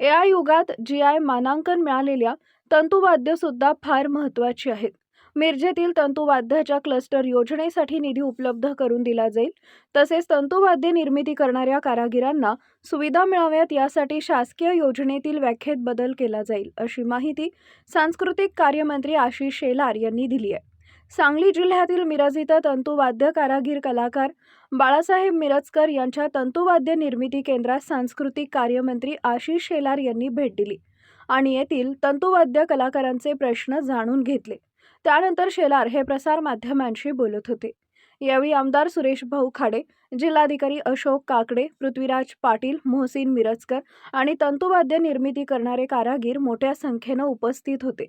ए I युगात जी I मानांकन मिळालेल्या तंतुवाद्यसुद्धा फार महत्त्वाची आहेत. मिरजेतील तंतुवाद्याच्या क्लस्टर योजनेसाठी निधी उपलब्ध करून दिला जाईल. तसेच तंतुवाद्य निर्मिती करणाऱ्या कारागिरांना सुविधा मिळाव्यात यासाठी शासकीय योजनेतील व्याख्येत बदल केला जाईल अशी माहिती सांस्कृतिक कार्यमंत्री आशिष शेलार यांनी दिली आहे. सांगली जिल्ह्यातील मिरज इथं तंतुवाद्य कारागीर कलाकार बाळासाहेब मिरजकर यांच्या तंतुवाद्य निर्मिती केंद्रात सांस्कृतिक कार्यमंत्री आशिष शेलार यांनी भेट दिली आणि येथील तंतुवाद्य कलाकारांचे प्रश्न जाणून घेतले. त्यानंतर शेलार हे प्रसार माध्यमांशी बोलत होते. यावेळी आमदार सुरेश भाऊ खाडे जिल्हाधिकारी अशोक काकडे पृथ्वीराज पाटील मोहसिन मिरजकर आणि तंतुवाद्य निर्मिती करणारे कारागीर मोठ्या संख्येनं उपस्थित होते.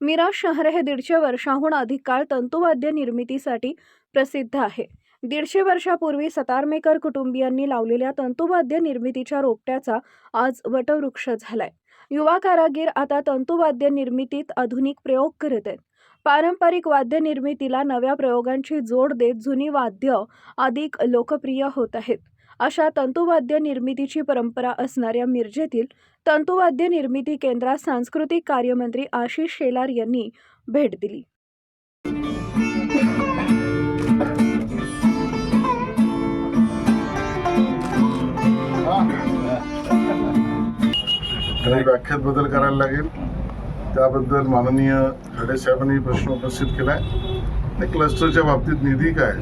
मिराज शहर हे दीडशे वर्षाहून अधिक काळ तंतुवाद्य निर्मितीसाठी प्रसिद्ध आहे. दीडशे वर्षापूर्वी सतारमेकर कुटुंबियांनी लावलेल्या तंतुवाद्य निर्मितीच्या रोपट्याचा आज वटवृक्ष झालाय. युवा कारागीर आता तंतुवाद्य निर्मितीत आधुनिक प्रयोग करत आहेत. पारंपरिक वाद्य निर्मितीला नव्या प्रयोगांची जोड देत जुनी वाद्य अधिक लोकप्रिय होत आहेत. अशा तंतुवाद्य निर्मितीची परंपरा असणाऱ्या मिरजेतील तंतुवाद्य निर्मिती केंद्रात सांस्कृतिक कार्यमंत्री आशिष शेलार यांनी भेट दिली. काही व्याख्यात बदल करायला लागेल. त्याबद्दल माननीय खडे साहेबांनी प्रश्न उपस्थित केला आहे क्लस्टरच्या बाबतीत निधी काय?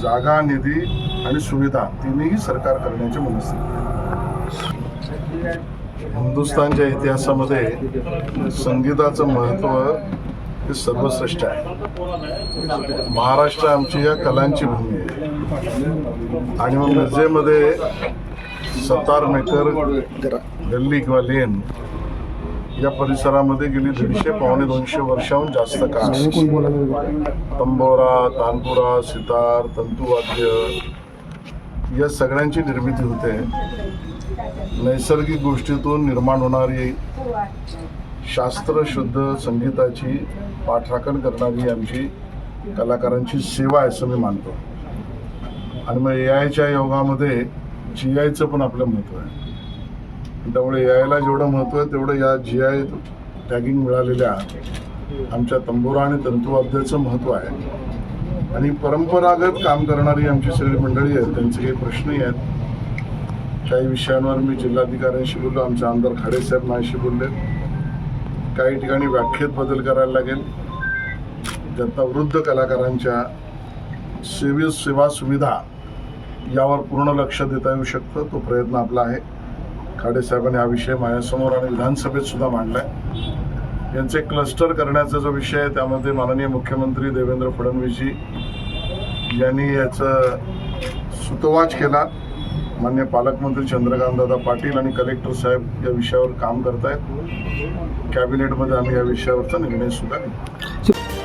जागा निधी आणि सुविधा तिन्ही सरकार करण्याचे मनस्थिती आहे. हिंदुस्थानच्या इतिहासामध्ये संगीताचं महत्त्व हे सर्वश्रेष्ठ आहे. महाराष्ट्र आमची या कलांची भूमी आहे. आणि मग मिरजेमध्ये सतार मेकर गल्ली किंवा लेन या परिसरामध्ये गेली दीडशे पावणे दोनशे वर्षाहून जास्त काळ. तंबोरा तानपुरा सितार तंतुवाद्य या सगळ्यांची निर्मिती होते. नैसर्गिक गोष्टीतून निर्माण होणारी शास्त्रशुद्ध संगीताची पाठराखण करणारी आमची कलाकारांची सेवा आहे असं मी मानतो. आणि मग ए आयच्या योगामध्ये जी आयचं पण आपलं महत्त्व आहे. त्यामुळे ए आयला जेवढं महत्त्व आहे तेवढं या जी आय टॅगिंग मिळालेल्या आमच्या तंबोरा आणि तंतुवाद्याचं महत्त्व आहे. आणि परंपरागत काम करणारी आमची सगळी मंडळी आहेत त्यांचे काही प्रश्नही आहेत. काही विषयांवर मी जिल्हाधिकाऱ्यांशी बोललो आमचे आमदार खाडेसाहेब माझ्याशी बोलले. काही ठिकाणी व्याख्येत बदल करायला लागेल. ज्यांना वृद्ध कलाकारांच्या सेवी सेवा सुविधा यावर पूर्ण लक्ष देता येऊ शकतं तो प्रयत्न आपला आहे. खाडेसाहेबांनी हा विषय माझ्यासमोर आणि विधानसभेत सुद्धा मांडला आहे यांचे क्लस्टर करण्याचा जो विषय आहे त्यामध्ये माननीय मुख्यमंत्री देवेंद्र फडणवीसजी यांनी याचं सुतोवाच केला. मान्य पालकमंत्री चंद्रकांतदादा पाटील आणि कलेक्टर साहेब या विषयावर काम करतायत. कॅबिनेटमध्ये आम्ही या विषयावरचा निर्णय सुद्धा घेऊ